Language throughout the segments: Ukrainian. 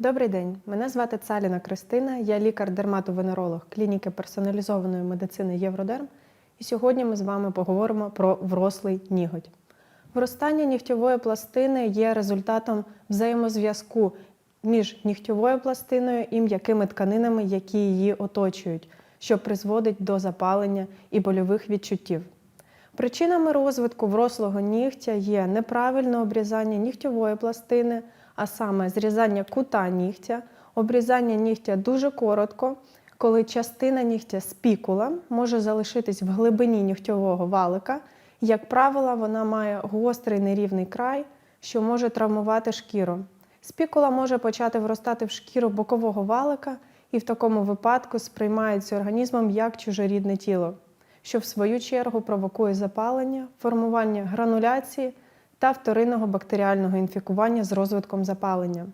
Добрий день, мене звати Цаліна Кристина, я лікар-дерматовенеролог клініки персоналізованої медицини Євродерм. І сьогодні ми з вами поговоримо про врослий ніготь. Виростання нігтьової пластини є результатом взаємозв'язку між нігтьовою пластиною і м'якими тканинами, які її оточують, що призводить до запалення і больових відчуттів. Причинами розвитку врослого нігтя є неправильне обрізання нігтьової пластини, а саме зрізання кута нігтя, обрізання нігтя дуже коротко, коли частина нігтя спікула може залишитись в глибині нігтьового валика. Як правило, вона має гострий нерівний край, що може травмувати шкіру. Спікула може почати вростати в шкіру бокового валика і в такому випадку сприймається організмом як чужорідне тіло що в свою чергу провокує запалення, формування грануляції та вторинного бактеріального інфікування з розвитком запалення.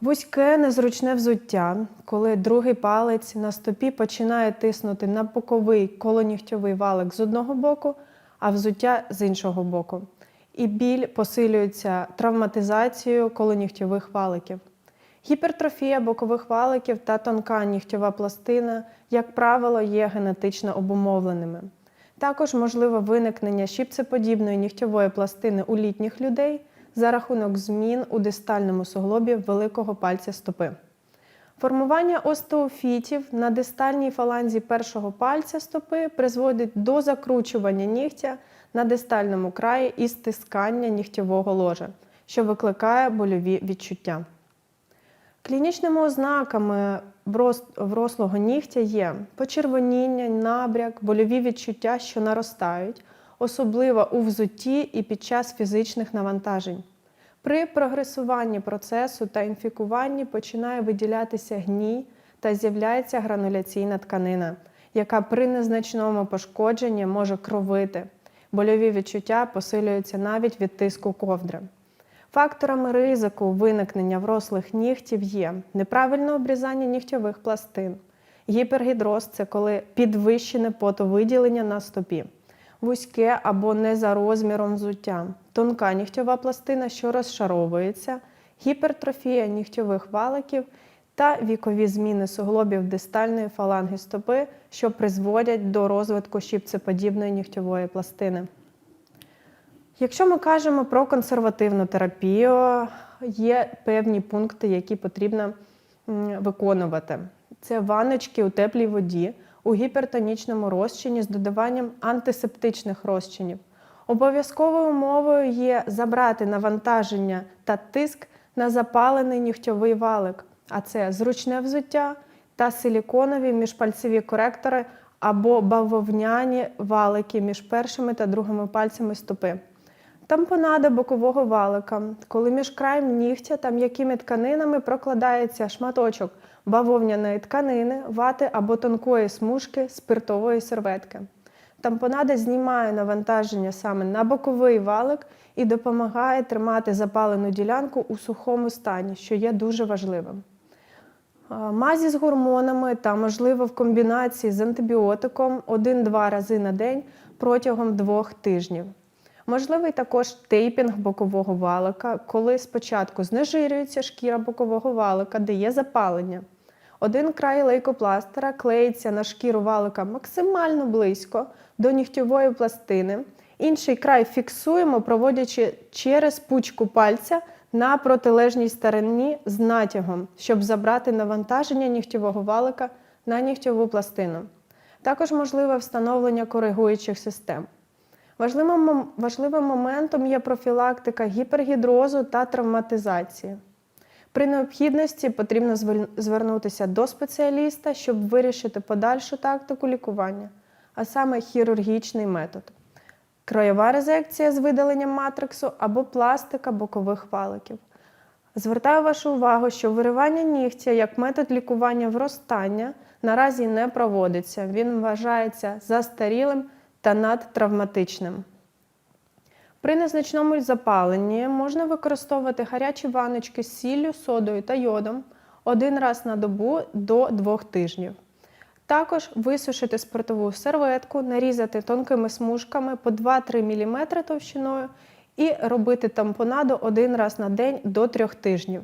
Вузьке незручне взуття, коли другий палець на стопі починає тиснути на боковий колонігтьовий валик з одного боку, а взуття з іншого боку. І біль посилюється травматизацією колонігтьових валиків. Гіпертрофія бокових валиків та тонка нігтьова пластина, як правило, є генетично обумовленими. Також можливе виникнення щіпцеподібної нігтьової пластини у літніх людей за рахунок змін у дистальному суглобі великого пальця стопи. Формування остеофітів на дистальній фаланзі першого пальця стопи призводить до закручування нігтя на дистальному краї і стискання нігтьового ложа, що викликає больові відчуття. Клінічними ознаками врослого нігтя є почервоніння, набряк, больові відчуття, що наростають, особливо у взутті і під час фізичних навантажень. При прогресуванні процесу та інфікуванні починає виділятися гній та з'являється грануляційна тканина, яка при незначному пошкодженні може кровити. Больові відчуття посилюються навіть від тиску ковдри. Факторами ризику виникнення врослих нігтів є неправильне обрізання нігтьових пластин, гіпергідроз це коли підвищене потовиділення на стопі, вузьке або не за розміром взуття, тонка нігтьова пластина, що розшаровується, гіпертрофія нігтьових валиків та вікові зміни суглобів дистальної фаланги стопи, що призводять до розвитку щіпцеподібної нігтьової пластини. Якщо ми кажемо про консервативну терапію, є певні пункти, які потрібно виконувати. Це ванночки у теплій воді, у гіпертонічному розчині з додаванням антисептичних розчинів. Обов'язковою умовою є забрати навантаження та тиск на запалений нігтьовий валик, а це зручне взуття та силіконові міжпальцеві коректори або бавовняні валики між першими та другими пальцями стопи. Тампонада бокового валика, коли між краєм нігтя та м'якими тканинами прокладається шматочок бавовняної тканини, вати або тонкої смужки спиртової серветки. Тампонада знімає навантаження саме на боковий валик і допомагає тримати запалену ділянку у сухому стані, що є дуже важливим. Мазі з гормонами та, можливо, в комбінації з антибіотиком 1-2 рази на день протягом двох тижнів. Можливий також тейпінг бокового валика, коли спочатку знежирюється шкіра бокового валика, де є запалення. Один край лейкопластера клеїться на шкіру валика максимально близько до нігтьової пластини. Інший край фіксуємо, проводячи через пучку пальця на протилежній стороні з натягом, щоб забрати навантаження нігтьового валика на нігтьову пластину. Також можливе встановлення коригуючих систем. Важливим, важливим моментом є профілактика гіпергідрозу та травматизації. При необхідності потрібно звернутися до спеціаліста, щоб вирішити подальшу тактику лікування, а саме хірургічний метод. Краєва резекція з видаленням матриксу або пластика бокових валиків. Звертаю вашу увагу, що виривання нігтя як метод лікування вростання наразі не проводиться. Він вважається застарілим та надтравматичним. При незначному запаленні можна використовувати гарячі ваночки з сіллю, содою та йодом один раз на добу до двох тижнів. Також висушити спиртову серветку, нарізати тонкими смужками по 2-3 мм товщиною і робити тампонаду один раз на день до 3 тижнів.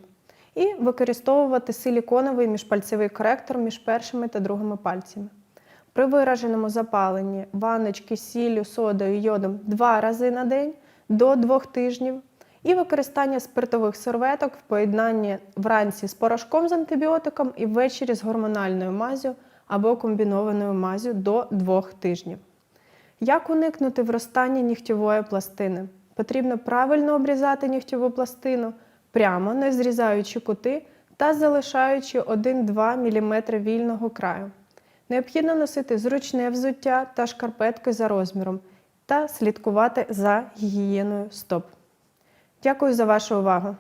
і використовувати силіконовий міжпальцевий коректор між першими та другими пальцями. При вираженому запаленні ванночки з сіллю, содою, йодом два рази на день до двох тижнів, і використання спиртових серветок в поєднанні вранці з порошком з антибіотиком і ввечері з гормональною мазю або комбінованою мазю до двох тижнів. Як уникнути вростання нігтєвої пластини? Потрібно правильно обрізати нігтєву пластину, прямо не зрізаючи кути та залишаючи 1-2 мм вільного краю. Необхідно носити зручне взуття та шкарпетки за розміром та слідкувати за гігієною стоп. Дякую за вашу увагу!